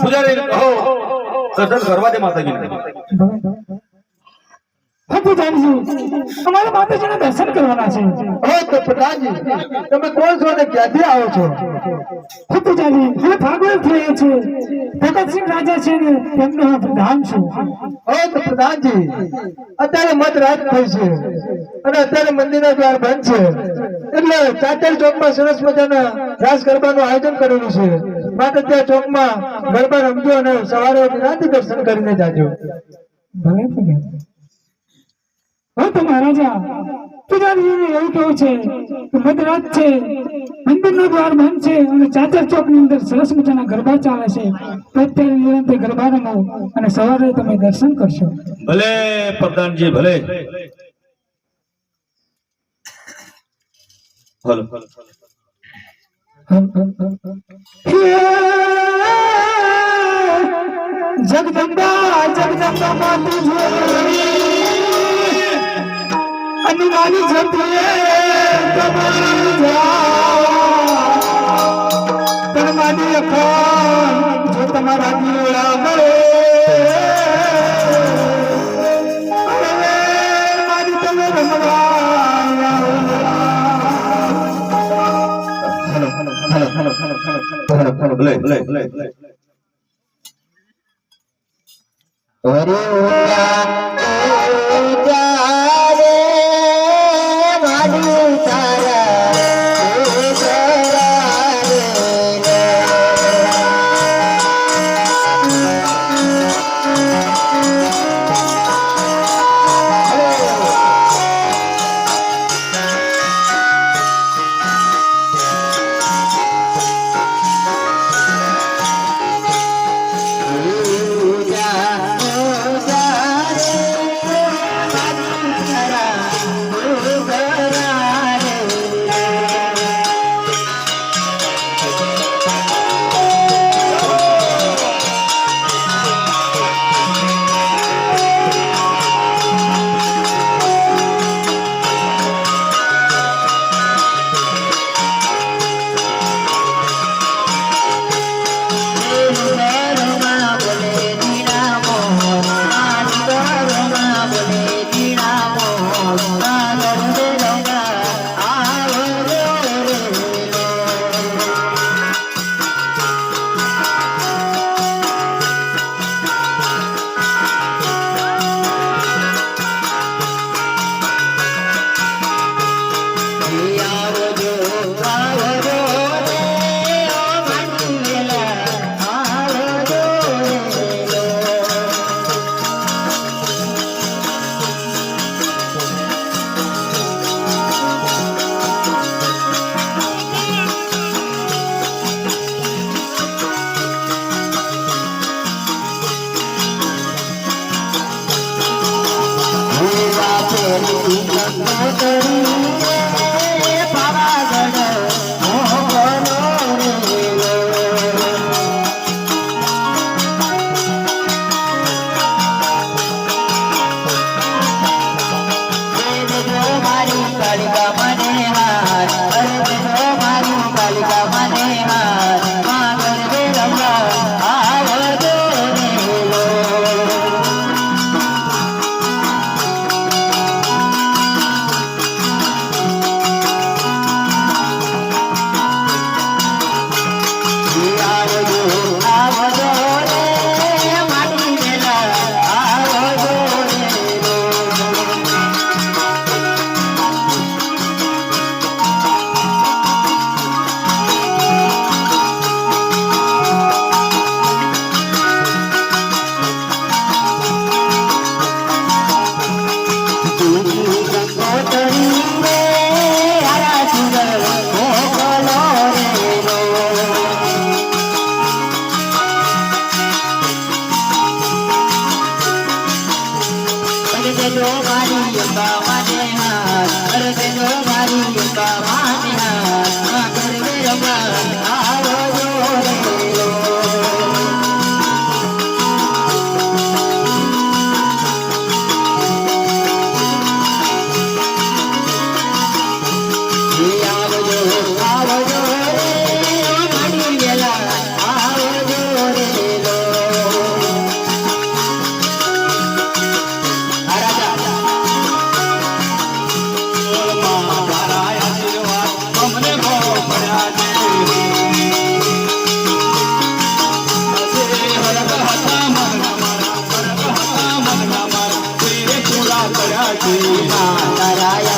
પૂજારી હો દર્શન કરવા દે માતાજીને. હતું માતાજીના દર્શન કરવાના છે. હો તો પ્રધાનજી તમે કોણ છો અને ક્યાંથી આવો છો? હતું જાનજી હવે ભાગવત થયા છે. ભગતસિંહ રાજા છે ને તેમનો હું પ્રધાન છું. હો તો પ્રધાનજી અત્યારે મત રાત થઈ છે. અને અત્યારે મંદિરના દ્વાર બંધ છે. એટલે ચાતર ચોકમાં સરસ મજાના રાસ ગરબાનું આયોજન કરેલું છે. ચોક ચોકમાં ગરબા રમજો અને સવારે નિરાંતે દર્શન કરીને જાજો. ભલે ભલે. હવે તો મહારાજા પૂજારીને એવું કેવું છે કે મધરાત છે મંદિરનો દ્વાર બંધ છે અને ચાચર ચોકની અંદર સરસ મજાના ગરબા ચાલે છે. તો અત્યારે નિરંતર ગરબા રમો અને સવારે તમે દર્શન કરશો. ભલે પ્રધાનજી ભલે. હલો જગદંબા જગદંબા માતુ જોઈ અનુમાની તણમાની Oh. દેજો મારી અંબા માને હાથ અરે દેજો મારી અંબા માને હાથ આ કરવે રમા बड़ा जीवा तराया